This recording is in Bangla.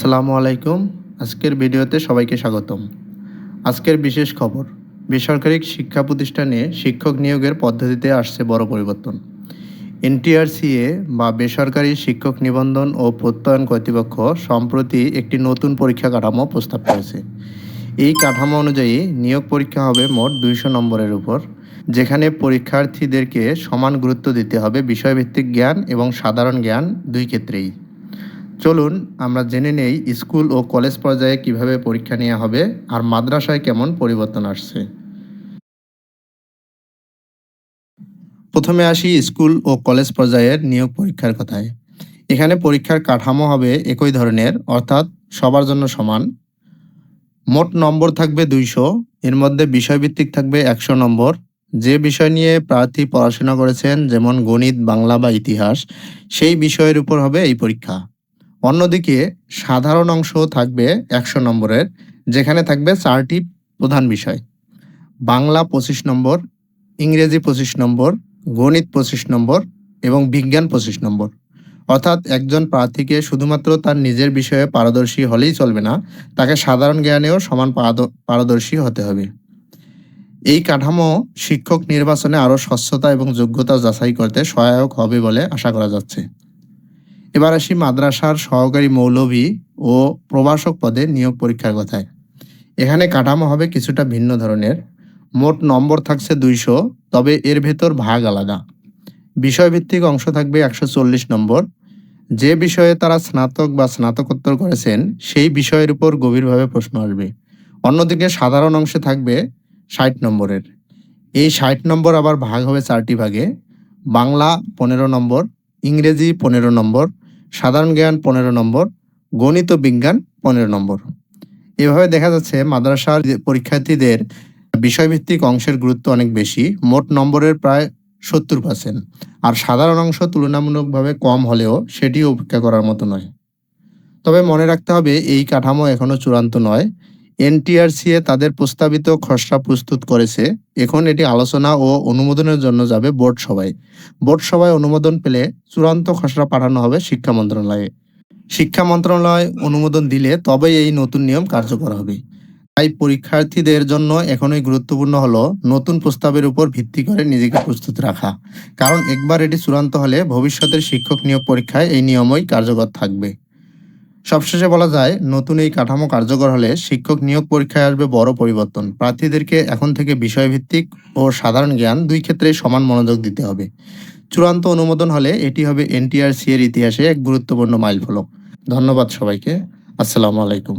আসসালামু আলাইকুম। আজকের ভিডিওতে সবাইকে স্বাগতম। আজকের বিশেষ খবর, বেসরকারি শিক্ষা প্রতিষ্ঠানে শিক্ষক নিয়োগের পদ্ধতিতে আসছে বড় পরিবর্তন। এনটিআরসিএ বা বেসরকারি শিক্ষক নিবন্ধন ও প্রত্যয়ন কর্তৃপক্ষ সম্প্রতি একটি নতুন পরীক্ষা কাঠামো প্রস্তাব করেছে। এই কাঠামো অনুযায়ী নিয়োগ পরীক্ষা হবে মোট দুইশো নম্বরের উপর, যেখানে পরীক্ষার্থীদেরকে সমান গুরুত্ব দিতে হবে বিষয়ভিত্তিক জ্ঞান এবং সাধারণ জ্ঞান দুই ক্ষেত্রেই। চলুন আমরা জেনে নেই স্কুল ও কলেজ পর্যায়ে কীভাবে পরীক্ষা নেওয়া হবে আর মাদ্রাসায় কেমন পরিবর্তন আসছে। প্রথমে আসি স্কুল ও কলেজ পর্যায়ের নিয়োগ পরীক্ষার কথায়। এখানে পরীক্ষার কাঠামো হবে একই ধরনের, অর্থাৎ সবার জন্য সমান। মোট নম্বর থাকবে দুইশো, এর মধ্যে বিষয়ভিত্তিক থাকবে একশো নম্বর। যে বিষয় নিয়ে প্রার্থী পড়াশোনা করেছেন, যেমন গণিত, বাংলা বা ইতিহাস, সেই বিষয়ের উপর হবে এই পরীক্ষা। অন্যদিকে সাধারণ অংশ থাকবে একশো নম্বরের, যেখানে থাকবে চারটি প্রধান বিষয়। বাংলা পঁচিশ নম্বর, ইংরেজি পঁচিশ নম্বর, গণিত পঁচিশ নম্বর এবং বিজ্ঞান পঁচিশ নম্বর। অর্থাৎ একজন প্রার্থীকে শুধুমাত্র তার নিজের বিষয়ে পারদর্শী হলেই চলবে না, তাকে সাধারণ জ্ঞানেও সমান পারদর্শী হতে হবে। এই কাঠামো শিক্ষক নির্বাচনে আরও স্বচ্ছতা এবং যোগ্যতা যাচাই করতে সহায়ক হবে বলে আশা করা যাচ্ছে। এবার আসি মাদ্রাসার সহকারী মৌলভী ও প্রভাষক পদে নিয়োগ পরীক্ষার কথায়। এখানে কাঠামো হবে কিছুটা ভিন্ন ধরনের। মোট নম্বর থাকছে দুইশো, তবে এর ভেতর ভাগ আলাদা। বিষয়ভিত্তিক অংশ থাকবে একশো চল্লিশ নম্বর। যে বিষয়ে তারা স্নাতক বা স্নাতকোত্তর করেছেন, সেই বিষয়ের উপর গভীরভাবে প্রশ্ন আসবে। অন্যদিকে সাধারণ অংশে থাকবে ষাট নম্বরের। এই ষাট নম্বর আবার ভাগ হবে চারটি ভাগে। বাংলা পনেরো নম্বর, ইংরেজি পনেরো নম্বর সাধারণ জ্ঞান পনেরো নম্বর, গণিত বিজ্ঞান পনেরো নম্বর। এভাবে দেখা যাচ্ছে মাদ্রাসার পরীক্ষার্থীদের বিষয়ভিত্তিক অংশের গুরুত্ব অনেক বেশি, মোট নম্বরের প্রায় সত্তর পার্সেন্ট আর সাধারণ অংশ তুলনামূলকভাবে কম হলেও সেটি উপেক্ষা করার মতো নয়। তবে মনে রাখতে হবে, এই কাঠামো এখনও চূড়ান্ত নয়। এনটিআরসিএ তাদের প্রস্তাবিত খসড়া প্রস্তুত করেছে। এখন এটি আলোচনা ও অনুমোদনের জন্য যাবে বোর্ড সভায়। বোর্ড সভায় অনুমোদন পেলে চূড়ান্ত খসড়া পাঠানো হবে শিক্ষা মন্ত্রণালয়ে। শিক্ষা মন্ত্রণালয় অনুমোদন দিলে তবেই এই নতুন নিয়ম কার্যকর হবে। তাই পরীক্ষার্থীদের জন্য এখনই গুরুত্বপূর্ণ হলো নতুন প্রস্তাবের উপর ভিত্তি করে নিজেকে প্রস্তুত রাখা। কারণ একবার এটি চূড়ান্ত হলে ভবিষ্যতের শিক্ষক নিয়োগ পরীক্ষায় এই নিয়মই কার্যকর থাকবে। সবশেষে বলা যায়, নতুন এই কাঠামো কার্যকর হলে শিক্ষক নিয়োগ পরীক্ষায় আসবে বড় পরিবর্তন। প্রার্থীদেরকে এখন থেকে বিষয়ভিত্তিক ও সাধারণ জ্ঞান দুই ক্ষেত্রে সমান মনোযোগ দিতে হবে। চূড়ান্ত অনুমোদন হলে এটি হবে এনটিআরসি এর ইতিহাসে এক গুরুত্বপূর্ণ মাইলফলক। ধন্যবাদ সবাইকে। আসসালামু আলাইকুম।